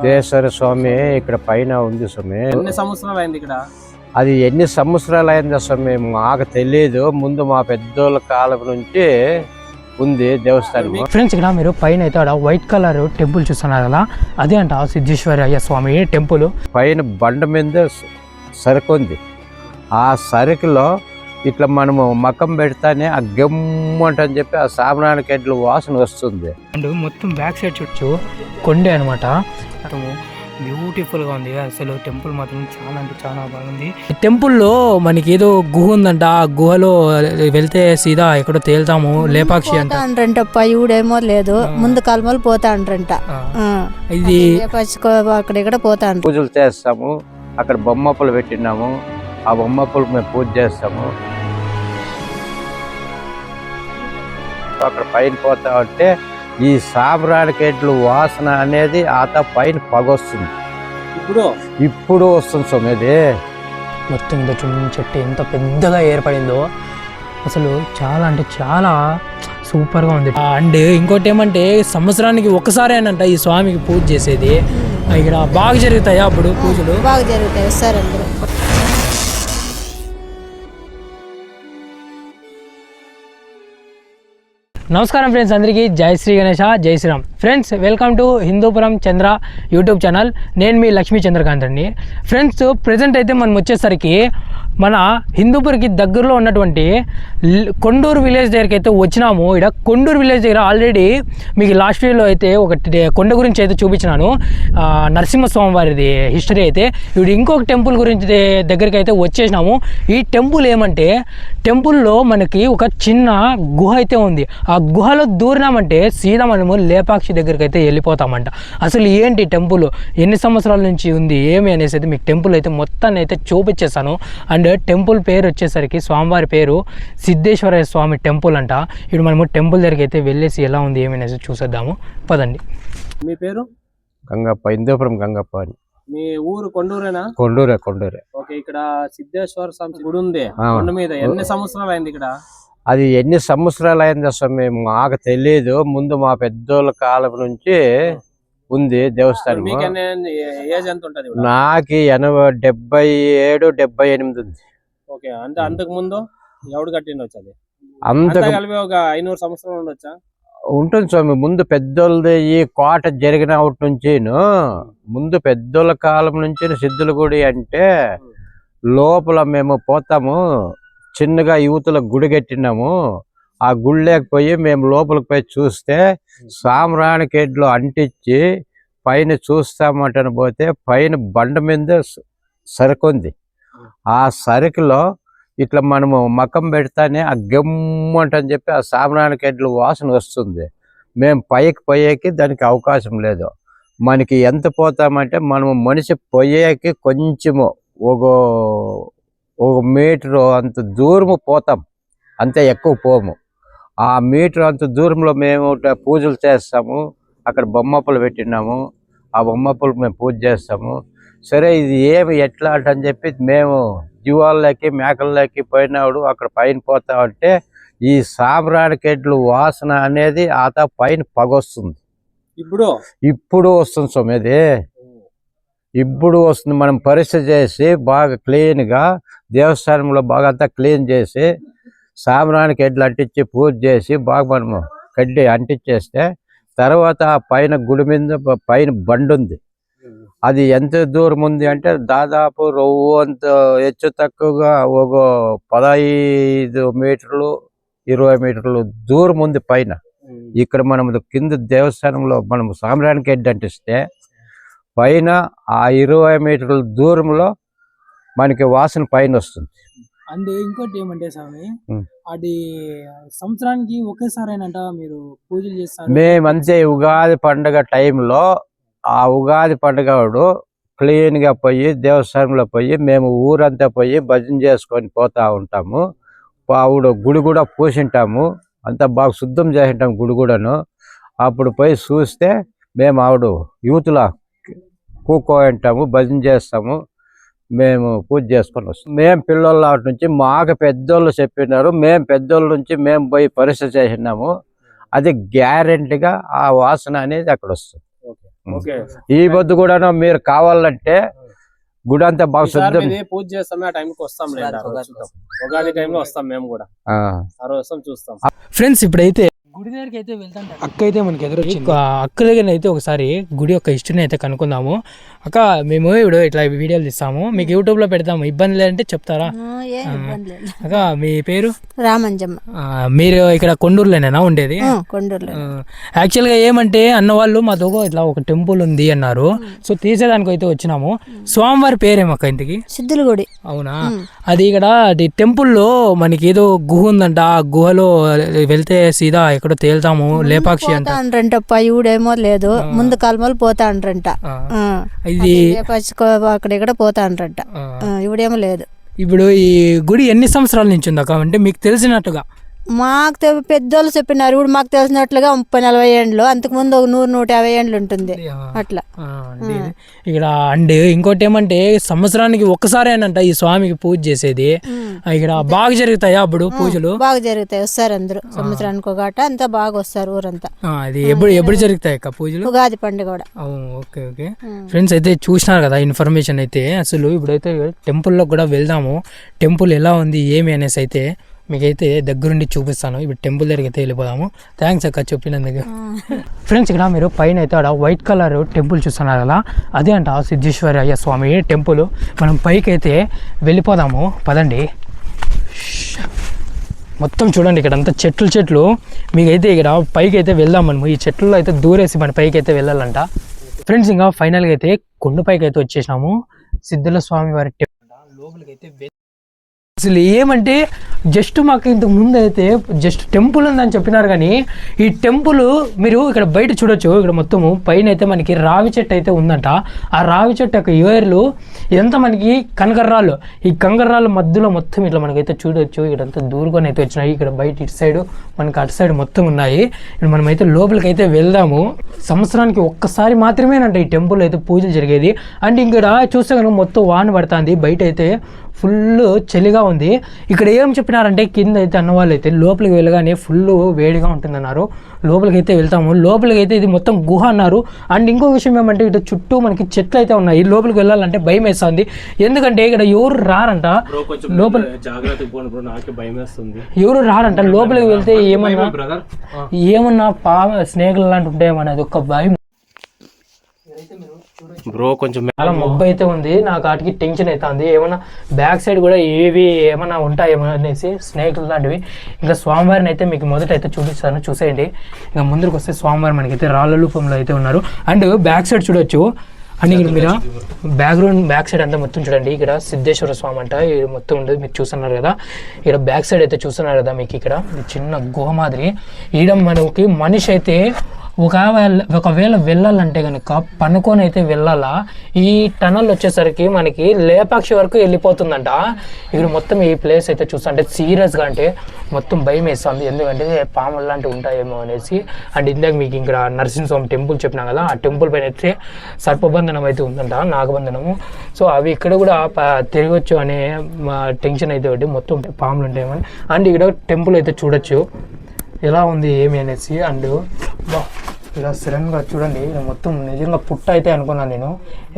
సిద్ధేశ్వర స్వామి ఇక్కడ పైన ఉంది స్వామి. ఎన్ని సంవత్సరాలు అయింది ఇక్కడ? అది ఎన్ని సంవత్సరాలు అయింది స్వామి మాకు తెలియదు ముందు మా పెద్దోళ్ళ కాలం నుంచి ఉంది దేవస్థానం. ఫ్రెండ్స్ ఇక్కడ మీరు పైన అయితే ఆడ వైట్ కలర్ టెంపుల్ చూస్తున్నారు కదా. అదే అంట సిద్ధేశ్వరి అయ్య స్వామి టెంపుల్. పైన బండ మీద సరుకు ఉంది. ఆ సరుకులో ఇట్లా మనము మకం పెడతానే ఆ గమ్మంట అని చెప్పి ఆ సామరానికి ఎడ్ల వాసన వస్తుంది. అండ్ మొత్తం బ్యాక్ సైడ్ చుట్టూ కొండే అనమాట బ్యూటిఫుల్గా ఉంది. అసలు టెంపుల్ మాత్రం చాలా అంటే చాలా బాగుంది. టెంపుల్లో మనకి ఏదో గుహ ఉందంట. ఆ గుహలో వెళ్తే సీదా ఎక్కడో తేల్తాము. లేపాక్షి అంటారంటప్ప. ఈవిడేమో లేదు. ముందు కాలమలు పోతా అంటారంట. ఇది అక్కడ ఇక్కడ పోతా పూజలు చేస్తాము. అక్కడ బొమ్మప్పులు పెట్టినాము. ఆ బొమ్మప్పులు మేము పూజ చేస్తాము. అక్కడ పైన పోతా ఉంటే ఈ సాంబ్రానికి ఎడ్లు వాసన అనేది ఆత పైన పగొస్తుంది ఇప్పుడు? ఇప్పుడు వస్తుంది స్వామి అది. మొత్తం ఇంత చుట్టూ చెట్టు ఎంత పెద్దగా ఏర్పడిందో. అసలు చాలా అంటే చాలా సూపర్గా ఉంది. అండ్ ఇంకోటి ఏమంటే సంవత్సరానికి ఒక్కసారేనంట ఈ స్వామికి పూజ చేసేది. ఇక్కడ బాగా జరుగుతాయా అప్పుడు పూజలు? బాగా జరుగుతాయి వస్తారు నమస్కారం ఫ్రెండ్స్ అందరికీ జై శ్రీ గణేష జై Sriram Friends welcome to Hindupuram Chandra YouTube channel నేను మీ లక్ష్మీ చంద్రకాంత్ అండి ఫ్రెండ్స్ ప్రజెంట్ అయితే మనం వచ్చేసరికి మన హిందూపూర్కి దగ్గరలో ఉన్నటువంటి కొండూరు విలేజ్ దగ్గరికి అయితే వచ్చినాము. ఇక్కడ కొండూరు విలేజ్ దగ్గర ఆల్రెడీ మీకు లాస్ట్ వీడియోలో అయితే ఒకటి కొండ గురించి అయితే చూపించినాను. నరసింహస్వామి వారిది హిస్టరీ అయితే. ఇప్పుడు ఇంకొక టెంపుల్ గురించి దగ్గరికి అయితే వచ్చేసినాము. ఈ టెంపుల్ ఏమంటే టెంపుల్లో మనకి ఒక చిన్న గుహ అయితే ఉంది. ఆ గుహలో దూరినామంటే సీదా మనము లేపాక్షి దగ్గరికి అయితే వెళ్ళిపోతామంట. అసలు ఏంటి టెంపుల్? ఎన్ని సంవత్సరాల నుంచి ఉంది? ఏమి అనేసి అయితే మీకు టెంపుల్ అయితే మొత్తాన్ని అయితే చూపించేస్తాను అండ్ టెంపుల్ పేరు వచ్చేసరికి స్వామివారి పేరు సిద్ధేశ్వర స్వామి టెంపుల్ అంట. ఇప్పుడు మనము టెంపుల్ దగ్గరికి అయితే వెళ్ళేసి ఎలా ఉంది ఏమి అనేసి చూసేద్దాము. పదండి. మీ పేరు? గంగప్ప హిందూపురం గంగప్ప అని. మీ ఊరు కొండూరేనా? కొండూరే కొండూరే. ఓకే ఇక్కడ సిద్ధేశ్వర స్వామి గుడి ఉంది. కొండ మీద ఎన్ని సంవత్సరాలు అయింది ఇక్కడ? అది ఎన్ని సంవత్సరాలు అయింది స్వామి మాకు తెలియదు ముందు మా పెద్దోళ్ళ కాలం నుంచి ఉంది దేవస్థానం? నాకు ఎనభై డెబ్బై ఏడు డెబ్బై ఎనిమిది ఉంది. ఓకే అంటే అంతకు ముందు ఎవడు కట్టిండొచ్చు అది? అంత అంతా కలిపి ఒక ఐనూరు సంవత్సరాలు ఉండొచ్చా? ఉంటుంది స్వామి. ముందు పెద్దోళ్ళది ఈ కోట జరిగిన ఒకటి నుంచి ముందు పెద్దోళ్ళ కాలం నుంచి సిద్ధుల గుడి అంటే లోపల మేము పోతాము. చిన్నగా యువతల గుడి కట్టినాము. ఆ గుడి లేకపోయి మేము లోపలికి పోయి చూస్తే సామ్రాణికేడ్లు అంటించి పైన చూస్తామంటని పోతే పైన బండ మీద సరుకుంది సరుకు ఉంది. ఆ సరుకులో ఇట్లా మనము మకం పెడతానే ఆ గమ్మంట అని చెప్పి ఆ సామ్రాణికేడ్లు వాసన వస్తుంది. మేము పైకి పోయేకి దానికి అవకాశం లేదు. మనకి ఎంత పోతామంటే మనము మనిషి పోయేకి కొంచెము ఒక ఒక మీటరు అంత దూరము పోతాం. అంతే ఎక్కువ పోము. ఆ మీటర్ అంత దూరంలో మేము పూజలు చేస్తాము. అక్కడ బొమ్మప్పులు పెట్టినాము. ఆ బొమ్మప్పులు మేము పూజ చేస్తాము. సరే ఇది ఏమి ఎట్లా అని చెప్పి మేము జీవాల్లోకి మేకల్లోకి పోయినాడు అక్కడ పైన పోతా ఉంటే ఈ సాంబ్రాణికెడ్లు వాసన అనేది ఆత పైన పగొస్తుంది. ఇప్పుడు? ఇప్పుడు వస్తుంది స్వామి అది. ఇప్పుడు వస్తుంది. మనం పరిస్థితి చేసి బాగా క్లీన్గా దేవస్థానంలో బాగా అంతా క్లీన్ చేసి సాంబ్రానికి ఎడ్లు అంటించి పూజ చేసి బాగా మనము కడ్డి అంటించేస్తే తర్వాత ఆ పైన గుడి మీద పైన బండి ఉంది. అది ఎంత దూరం ఉంది అంటే దాదాపు రవ్వు అంత హెచ్చు తక్కువగా ఒక పదహైదు మీటర్లు ఇరవై మీటర్లు దూరం ఉంది పైన. ఇక్కడ మనం కింద దేవస్థానంలో మనం సాంబ్రానికి ఎడ్డి అంటిస్తే పైన ఆ ఇరవై మీటర్ల దూరంలో మనకి వాసన పైన వస్తుంది. అండ్ ఇంకోటి ఏమంటే స్వామి. అది సంవత్సరానికి ఒకేసారేనంట మీరు పూజలు చేస్తారు? మేమంతే ఉగాది పండుగ టైంలో ఆ ఉగాది పండుగ వాడు క్లీన్గా పోయి దేవస్థానంలో పోయి మేము ఊరంతా పోయి భజన చేసుకొని పోతా ఉంటాము. ఆవిడ గుడి కూడా పూసింటాము. అంతా బాగా శుద్ధం చేసింటాం గుడి కూడాను. అప్పుడు పోయి చూస్తే మేము ఆవిడ యూత్లా కూకో అంటాము భజన చేస్తాము మేము పూజ చేసుకొని వస్తాం. మేము పిల్లల నుంచి మాకు పెద్దోళ్ళు చెప్పినారు మేము పెద్దోళ్ళ నుంచి మేము పోయి పరీక్ష చేసినాము. అది గ్యారెంటీగా ఆ వాసన అనేది అక్కడ వస్తుంది. ఓకే ఈ పొద్దు కూడా మీరు కావాలంటే గుడి అంతా బాగా శుద్ధం. పూజ చేస్తామే ఆ టైంకి వస్తాం. ఉగాది టైంలో వస్తాం మేము కూడా. ఆ. రోజు చూస్తాం. ఫ్రెండ్స్ ఇప్పుడైతే గుడి దగ్గరికి అయితే వెళ్తాం అక్క అయితే మనకి ఎదురొచ్చింది. అక్క దగ్గర అయితే ఒకసారి గుడి యొక్క హిస్టరీని అయితే కనుక్కుందాము. అక్క మేము ఇప్పుడు ఇట్లా వీడియోలు తీస్తాము. మీకు యూట్యూబ్లో పెడతాము. ఇబ్బంది లేదంటే చెప్తారా? ఆ, ఏం ఇబ్బంది లేదు. అక్క మీ పేరు? రామంజమ్మ. మీరు ఇక్కడ కొండూరులోనేనా ఉండేది? ఆ, కొండూరులో యాక్చువల్గా ఏమంటే అన్న వాళ్ళు మాతో ఇట్లా ఒక టెంపుల్ ఉంది అన్నారు. సో తీసేదానికి అయితే వచ్చినాము. స్వామివారి పేరేమక్క ఇంటికి సిద్ధుల గుడి అవునా? అది ఇక్కడ అది టెంపుల్లో మనకి ఏదో గుహ ఉందంట. ఆ గుహలో వెళ్తే సీదా ఎక్కడో తేల్తాము లేపాక్షి అంట అంటారంటప్ప ఈవిడేమో లేదు. ముందు కాలమలు పోతా అంటారంట. ఇది అక్కడ ఇక్కడ పోతా అంటారంట ఈవిడేమో లేదు. ఇప్పుడు ఈ గుడి ఎన్ని సంవత్సరాల నుంచి ఉందా అంటే మీకు తెలిసినట్టుగా. మాకు పెద్దోళ్ళు చెప్పినారు ఇప్పుడు మాకు తెలిసినట్లుగా ముప్పై నలభై ఏండ్లు అంతకు ముందు ఒక నూరు నూట యాభై ఏండ్లు ఉంటుంది. అట్లా. ఇక్కడ అండ్ ఇంకోటి ఏమంటే సంవత్సరానికి ఒక్కసారి అంట ఈ స్వామికి పూజ చేసేది. ఇక్కడ బాగా జరుగుతాయా అప్పుడు పూజలు? బాగా జరుగుతాయి వస్తారు అందరూ. సంవత్సరానికి ఒక ఆట అంతా బాగా వస్తారు ఊరంతా. అది ఎప్పుడు ఎప్పుడు జరుగుతాయి అక్క పూజలు? ఉగాది పండుగ కూడా. Okay okay. ఫ్రెండ్స్ అయితే చూసినారు కదా ఇన్ఫర్మేషన్ అయితే. అసలు ఇప్పుడైతే టెంపుల్లో కూడా వెళ్దాము. టెంపుల్ ఎలా ఉంది ఏమి అనేసి అయితే మీకైతే దగ్గరుండి చూపిస్తాను. ఇప్పుడు టెంపుల్ దగ్గరికి అయితే వెళ్ళిపోదాము. థ్యాంక్స్ అక్క చెప్పినందుకు. ఫ్రెండ్స్ ఇక్కడ మీరు పైన అయితే అక్కడ వైట్ కలర్ టెంపుల్ చూస్తున్నారు కదా అదే అంట సిద్ధేశ్వర అయ్య స్వామి టెంపుల్. మనం పైకి అయితే వెళ్ళిపోదాము. పదండి. మొత్తం చూడండి ఇక్కడ అంతా చెట్లు చెట్లు. మీకైతే ఇక్కడ పైకి అయితే వెళ్దాం మనము. ఈ చెట్లలో అయితే దూరేసి మన పైకి అయితే వెళ్ళాలంట. ఫ్రెండ్స్ ఇంకా ఫైనల్గా అయితే కొండపైకి అయితే వచ్చేసాము సిద్ధుల స్వామి వారి టెంపుల్. లోపలికి అయితే అసలు ఏమంటే జస్ట్ మాకు ఇంతకు ముందు అయితే జస్ట్ టెంపుల్ ఉందని చెప్పినారు కానీ ఈ టెంపుల్ మీరు ఇక్కడ బయట చూడొచ్చు ఇక్కడ మొత్తము పైన అయితే మనకి రావి చెట్టు అయితే ఉందంట. ఆ రావి చెట్టు యొక్క ఏర్లు ఎంత మనకి కనకర్రాలు ఈ కంకర్రాల మధ్యలో మొత్తం ఇట్లా మనకైతే చూడొచ్చు ఇక్కడంతా దూరుకొని అయితే వచ్చినాయి. ఇక్కడ బయట ఇటు సైడ్ మనకి అటు సైడ్ మొత్తం ఉన్నాయి. ఇప్పుడు మనమైతే లోపలికి అయితే వెళ్దాము. సంవత్సరానికి ఒక్కసారి మాత్రమేనంట ఈ టెంపుల్ అయితే పూజలు జరిగేది. అండ్ ఇక్కడ చూస్తే కనుక మొత్తం వాన పడుతుంది. బయట అయితే ఫుల్ చలిగా ఉంది. ఇక్కడ ఏం చెప్పినారంటే కింద అయితే అన్నవాళ్ళు అయితే లోపలికి వెళ్ళగానే ఫుల్ వేడిగా ఉంటుందన్నారు. లోపలికి అయితే వెళ్తాము. లోపలికి అయితే ఇది మొత్తం గుహ అన్నారు. అండ్ ఇంకో విషయం ఏమంటే ఇటు చుట్టూ మనకి చెట్లు అయితే ఉన్నాయి. లోపలికి వెళ్ళాలంటే భయం వేస్తుంది. ఎందుకంటే ఇక్కడ ఎవరు రారంట? లోపల ఎవరు రారంట? లోపలికి వెళ్తే ఏమన్నా ఏమన్నా పాము స్నేకులు లాంటి ఉంటాయేమో అది ఒక భయం బ్రో కొంచెం చాలా మబ్బు అయితే ఉంది. నాకు వాటికి టెన్షన్ అవుతుంది ఏమన్నా బ్యాక్ సైడ్ కూడా ఏవి ఏమన్నా ఉంటాయేమో అనేసి స్నేహితులు లాంటివి. ఇంకా స్వామివారిని అయితే మీకు మొదట అయితే చూపిస్తాను. చూసేయండి. ఇంకా ముందుకు వస్తే స్వామివారి మనకైతే రాళ్ళ రూపంలో అయితే ఉన్నారు. అండ్ బ్యాక్ సైడ్ చూడొచ్చు. అండ్ ఇక్కడ మీరు బ్యాక్గ్రౌండ్ బ్యాక్ సైడ్ అంతా మొత్తం చూడండి. ఇక్కడ సిద్ధేశ్వర స్వామి అంట. ఇది మొత్తం ఉండదు మీరు చూస్తున్నారు కదా. ఇక్కడ బ్యాక్ సైడ్ అయితే చూస్తున్నారు కదా మీకు ఇక్కడ. చిన్న గుహ మాదిరి ఈడ మనకి మనిషి అయితే ఒకవేళ ఒకవేళ వెళ్ళాలంటే కనుక పనుకొని అయితే వెళ్ళాలా ఈ టనల్ వచ్చేసరికి మనకి లేపాక్షి వరకు వెళ్ళిపోతుందంట. ఇక్కడ మొత్తం ఈ ప్లేస్ అయితే చూస్తుంటే సీరియస్గా అంటే మొత్తం భయం వేస్తుంది. ఎందుకంటే పాములు లాంటివి ఉంటాయేమో అనేసి. అండ్ ఇందాక మీకు ఇక్కడ నరసింహస్వామి టెంపుల్ చెప్పినా కదా ఆ టెంపుల్ పైన అయితే సర్పబంధనం అయితే ఉందంట నాగబంధనము. సో అవి ఇక్కడ కూడా తిరగొచ్చు తిరగచ్చు అనే మా టెన్షన్ అయితే ఒకటి మొత్తం పాములు ఉంటాయేమని అండ్ ఇక్కడ టెంపుల్ అయితే చూడొచ్చు. ఎలా ఉంది ఏమి అనేసి అండ్ బా ఇలా సడన్గా చూడండి నేను మొత్తం నిజంగా పుట్ట అయితే అనుకున్నాను నేను.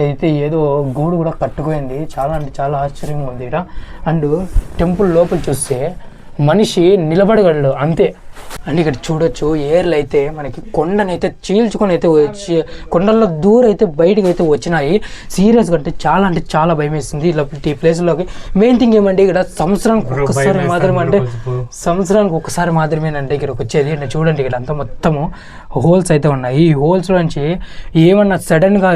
అయితే ఏదో గూడు కూడా కట్టుకోయింది చాలా అంటే చాలా ఆశ్చర్యంగా ఉంది. ఇక్కడ అండ్ టెంపుల్ లోపల చూస్తే మనిషి నిలబడగలడు అంతే. అండ్ ఇక్కడ చూడొచ్చు ఏర్లు అయితే మనకి కొండనైతే చీల్చుకొని అయితే వచ్చి కొండల్లో దూరం అయితే బయటకు అయితే వచ్చినాయి సీరియస్గా అంటే చాలా అంటే చాలా భయం వేస్తుంది ఇలా ఈ ప్లేస్లోకి మెయిన్ థింగ్ ఏమంటే ఇక్కడ సంవత్సరానికి ఒక్కసారి మాత్రమే అంటే సంవత్సరానికి ఒక్కసారి మాత్రమేనంటే ఇక్కడికి వచ్చేది. అంటే చూడండి ఇక్కడ అంతా మొత్తము హోల్స్ అయితే ఉన్నాయి. ఈ హోల్స్ నుంచి ఏమన్నా సడన్గా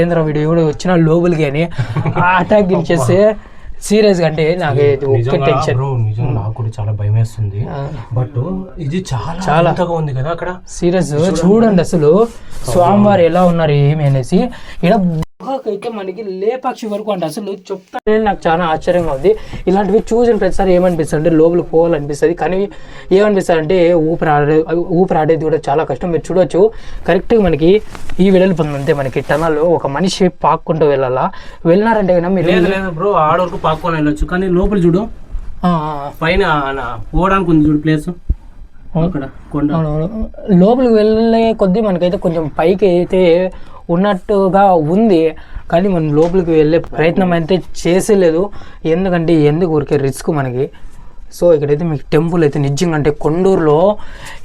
ఏంద్ర వీడియో కూడా వచ్చినా లోపలికి అని అటాక్ చేస్తే సీరియస్గా అంటే నాకు ఒక్క టెన్షన్. నాకు కూడా చాలా భయం వేస్తుంది. బట్ ఇది చాలా చాలా. ఉంది కదా అక్కడ. సీరియస్. చూడండి. అసలు. స్వామివారు ఎలా ఉన్నారు ఏమి అనేసి. ఇక్కడ అయితే మనకి లేపాక్షి వరకు అంటే అసలు చెప్తానే నాకు చాలా ఆశ్చర్యంగా ఉంది. ఇలాంటివి చూసిన ప్రతిసారి ఏమనిపిస్తుంది? అంటే లోపలికి పోవాలనిపిస్తుంది. కానీ ఏమనిపిస్తుంది అంటే ఊపిరి ఆడే ఊపిరి ఆడేది కూడా చాలా కష్టం. మీరు చూడొచ్చు. కరెక్ట్గా మనకి ఈ వెడల్పుంది అంతే మనకి. టనల్లో ఒక మనిషి పాక్కుంటూ వెళ్ళాలా? వెళ్ళినారంటే కనుక మీరు లేదు లేదు బ్రో. ఆడ వరకు పాక్కొని వెళ్ళొచ్చు కానీ లోపల చూడు. పైన పోవడానికి ఉంది చూడు ప్లేస్. లోపలికి వెళ్ళే కొద్దీ మనకైతే కొంచెం పైకి అయితే ఉన్నట్టుగా ఉంది. కానీ మనం లోపలికి వెళ్ళే ప్రయత్నం అయితే చేసేలేదు. ఎందుకంటే ఎందుకు ఊరికే రిస్క్ మనకి? సో ఇక్కడైతే మీకు టెంపుల్ అయితే నిజంగా అంటే కొండూరులో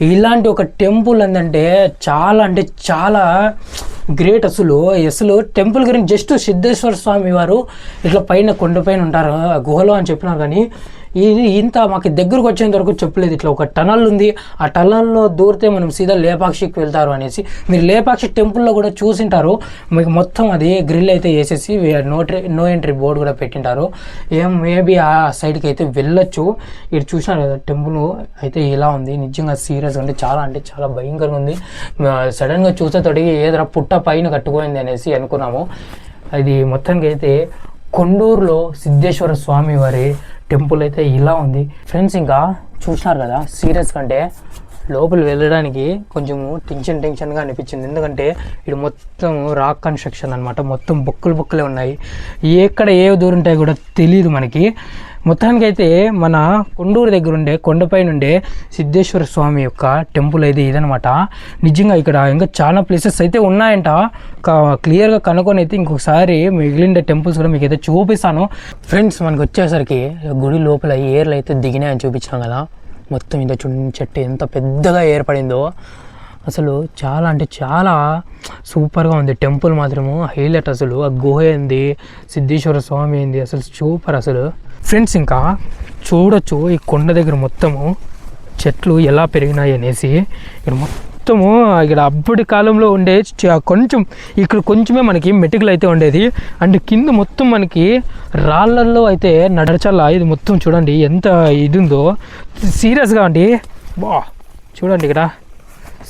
ఇలాంటి ఒక టెంపుల్ ఏంటంటే చాలా అంటే చాలా గ్రేట్ అసలు. అసలు టెంపుల్ గురించి జస్ట్ సిద్ధేశ్వర స్వామి వారు ఇట్లా పైన కొండపైన ఉంటారు. ఆ గుహలో అని చెప్పినారు కానీ ఇంత మాకు దగ్గరకు వచ్చేంత వరకు చెప్పలేదు. ఇట్లా ఒక టనల్ ఉంది. ఆ టనల్లో దూరితే మనం సీదా లేపాక్షికి వెళ్తారు అనేసి. మీరు లేపాక్షి టెంపుల్లో కూడా చూసింటారు. మీకు మొత్తం అది గ్రిల్ అయితే వేసేసి నో నో ఎంట్రీ బోర్డు కూడా పెట్టింటారు. ఏం మేబీ ఆ సైడ్కి అయితే వెళ్ళొచ్చు. ఇటు చూసినారు కదా టెంపుల్ అయితే ఇలా ఉంది. నిజంగా సీరియస్ అంటే చాలా అంటే చాలా భయంకరంగా ఉంది. సడన్గా చూసేతోటికి ఏదైనా పుట్ట పైన కట్టుకోయింది అనేసి అనుకున్నాము. అది మొత్తానికి అయితే కొండూరులో సిద్ధేశ్వర స్వామి వారి టెంపుల్ అయితే ఇలా ఉంది. ఫ్రెండ్స్ ఇంకా చూసినారు కదా సీరియస్ కంటే లోపల వెళ్ళడానికి కొంచెము టెన్షన్ టెన్షన్గా అనిపించింది. ఎందుకంటే ఇది మొత్తం రాక్ కన్స్ట్రక్షన్ అనమాట మొత్తం బొక్కులు బొక్కులే ఉన్నాయి. ఎక్కడ ఏ దూరం ఉంటాయో కూడా తెలియదు మనకి. మొత్తానికి అయితే మన కొండూరు దగ్గర ఉండే కొండపై నుండే సిద్ధేశ్వర స్వామి యొక్క టెంపుల్ అయితే ఇదనమాట నిజంగా ఇక్కడ ఇంకా చాలా ప్లేసెస్ అయితే ఉన్నాయంట. క్లియర్గా కనుక్కొని అయితే ఇంకొకసారి మిగిలిన టెంపుల్స్ కూడా మీకు అయితే చూపిస్తాను. ఫ్రెండ్స్ మనకు వచ్చేసరికి గుడి లోపల ఏర్లు అయితే దిగినాయని చూపించాం కదా. మొత్తం ఇంత చుండి చెట్టు ఎంత పెద్దగా ఏర్పడిందో. అసలు చాలా అంటే చాలా సూపర్గా ఉంది. టెంపుల్ మాత్రము హైలైట్ అసలు. ఆ గుహ ఏంది? సిద్ధేశ్వర స్వామి ఏంది? అసలు సూపర్ అసలు. ఫ్రెండ్స్ ఇంకా చూడొచ్చు ఈ కొండ దగ్గర మొత్తము చెట్లు ఎలా పెరిగినాయి అనేసి. ఇక్కడ మొత్తము ఇక్కడ అప్పటి కాలంలో ఉండే కొంచెం ఇక్కడ కొంచెమే మనకి మెటుకులు అయితే ఉండేది. అండ్ కింద మొత్తం మనకి రాళ్ళల్లో అయితే నడచల్ల ఇది మొత్తం చూడండి ఎంత ఇది ఉందో సీరియస్గా అండి. బా చూడండి ఇక్కడ.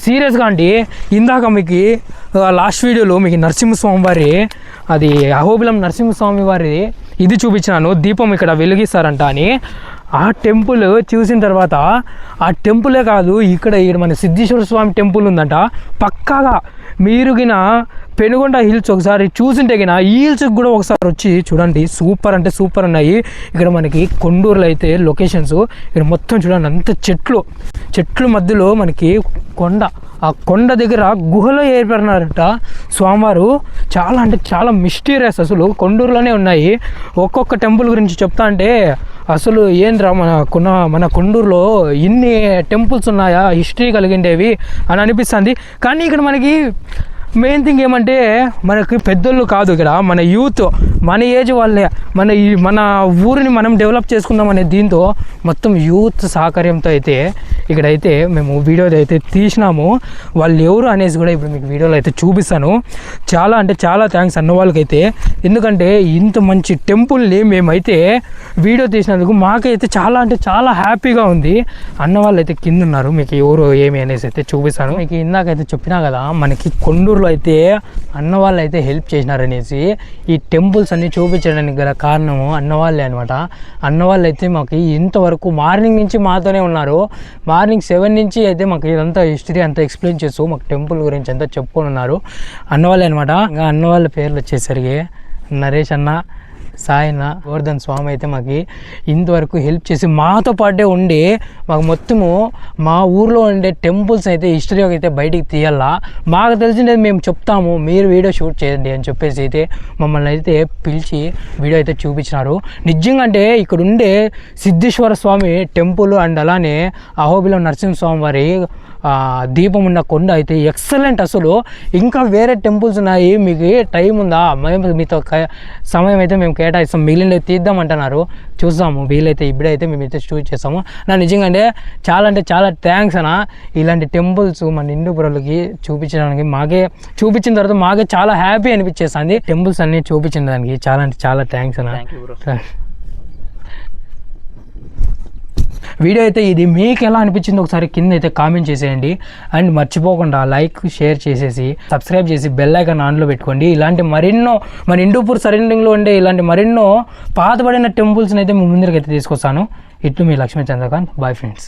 సీరియస్గా అండి. ఇందాక మీకు లాస్ట్ వీడియోలో మీకు నరసింహస్వామి వారి అది అహోబిలం నరసింహస్వామి వారి ఇది చూపించినాను. దీపం ఇక్కడ వెలిగిస్తారంట అని. ఆ టెంపుల్ చూసిన తర్వాత ఆ టెంపులే కాదు ఇక్కడ మన సిద్ధేశ్వర స్వామి టెంపుల్ ఉందంట. పక్కాగా మీరుగిన పెనుగొండ హిల్స్ ఒకసారి చూసింటే గిన ఈ హిల్స్కి కూడా ఒకసారి వచ్చి చూడండి. సూపర్ అంటే సూపర్ ఉన్నాయి. ఇక్కడ మనకి కొండూరులో అయితే లొకేషన్స్ ఇక్కడ మొత్తం చూడండి. అంత చెట్లు చెట్లు మధ్యలో మనకి కొండ. ఆ కొండ దగ్గర గుహలో ఏర్పడినారట స్వామివారు. చాలా అంటే చాలా మిస్టీరియస్ అసలు. కొండూరులోనే ఉన్నాయి. ఒక్కొక్క టెంపుల్ గురించి చెప్తా అంటే అసలు ఏంద్రా మన కొన్న మన కొండూరులో ఇన్ని టెంపుల్స్ ఉన్నాయా? హిస్టరీ కలిగిండేవి అని అనిపిస్తుంది. కానీ ఇక్కడ మనకి మెయిన్ థింగ్ ఏమంటే మనకి పెద్దోళ్ళు కాదు ఇక్కడ. మన యూత్ మన ఏజ్ వాళ్ళే. మన ఈ మన ఊరిని మనం డెవలప్ చేసుకుందాం అనే దీంతో మొత్తం యూత్ సహకార్యంతో అయితే ఇక్కడైతే మేము వీడియో అయితే తీసినాము. వాళ్ళు ఎవరు అనేసి కూడా ఇప్పుడు మీకు వీడియోలో అయితే చూపిస్తాను. చాలా అంటే చాలా థ్యాంక్స్ అన్న వాళ్ళకైతే. ఎందుకంటే ఇంత మంచి టెంపుల్ని మేమైతే వీడియో తీసినందుకు మాకైతే చాలా అంటే చాలా హ్యాపీగా ఉంది. అన్న వాళ్ళు అయితే కింద ఉన్నారు మీకు ఎవరు ఏమి అనేసి అయితే చూపిస్తాను. మీకు ఇందాకైతే చెప్పినా కదా మనకి కొండూరులో అయితే అన్న వాళ్ళు అయితే హెల్ప్ చేసినారనేసి ఈ టెంపుల్స్ అన్ని చూపించడానికి గల కారణము అన్నవాళ్ళే అనమాట అన్నవాళ్ళు అయితే మాకు ఇంతవరకు మార్నింగ్ నుంచి మాతోనే ఉన్నారు. మా మార్నింగ్ సెవెన్ నుంచి అయితే మాకు ఇదంతా హిస్టరీ అంతా ఎక్స్ప్లెయిన్ చేస్తూ మాకు టెంపుల్ గురించి అంతా చెప్పుకొని ఉన్నారు అన్న వాళ్ళే అనమాట ఇంకా అన్న వాళ్ళ పేర్లు వచ్చేసరికి నరేష్ అన్న సాయన గోవర్ధన్ స్వామి అయితే మాకు ఇంతవరకు హెల్ప్ చేసి మాతో పాటే ఉండి మాకు మొత్తము మా ఊర్లో ఉండే టెంపుల్స్ అయితే హిస్టరీ అయితే బయటికి తీయాలా? మాకు తెలిసిండేది మేము చెప్తాము మీరు వీడియో షూట్ చేయండి అని చెప్పేసి అయితే మమ్మల్ని అయితే పిలిచి వీడియో అయితే చూపించినారు. నిజంగా అంటే ఇక్కడ ఉండే సిద్ధేశ్వర స్వామి టెంపుల్ అండ్ అలానే అహోబిలం నరసింహస్వామి వారి దీపం ఉన్న కొండ అయితే ఎక్సలెంట్. అసలు ఇంకా వేరే టెంపుల్స్ ఉన్నాయి. మీకు టైం ఉందా? మేము మీతో సమయం అయితే మేము కేటాయిస్తాం. మిగిలినవి తీద్దాం అంటున్నారు చూస్తాము వీలైతే ఇప్పుడైతే మేమైతే షూట్ చేస్తాము. నా నిజంగా అంటే చాలా అంటే చాలా థ్యాంక్స్ అన్న. ఇలాంటి టెంపుల్స్ మన నిండుపురలకి చూపించడానికి మాకే చూపించిన తర్వాత మాకే చాలా హ్యాపీ అనిపించేస్తుంది టెంపుల్స్ అన్ని చూపించిన దానికి చాలా అంటే చాలా థ్యాంక్స్ అన్న. వీడియో అయితే ఇది మీకు ఎలా అనిపించింది ఒకసారి కింద అయితే కామెంట్ చేసేయండి. అండ్ మర్చిపోకుండా లైక్ షేర్ చేసేసి సబ్స్క్రైబ్ చేసి బెల్ ఐకాన్ ఆన్లో పెట్టుకోండి. ఇలాంటి మరెన్నో మన ఇండూపూర్ సరౌండింగ్లో ఉండే ఇలాంటి మరెన్నో పాతబడిన టెంపుల్స్ని అయితే మీ ముందరికి అయితే తీసుకొస్తాను. ఇట్లు మీ లక్ష్మీ చంద్రకాంత్. Bye friends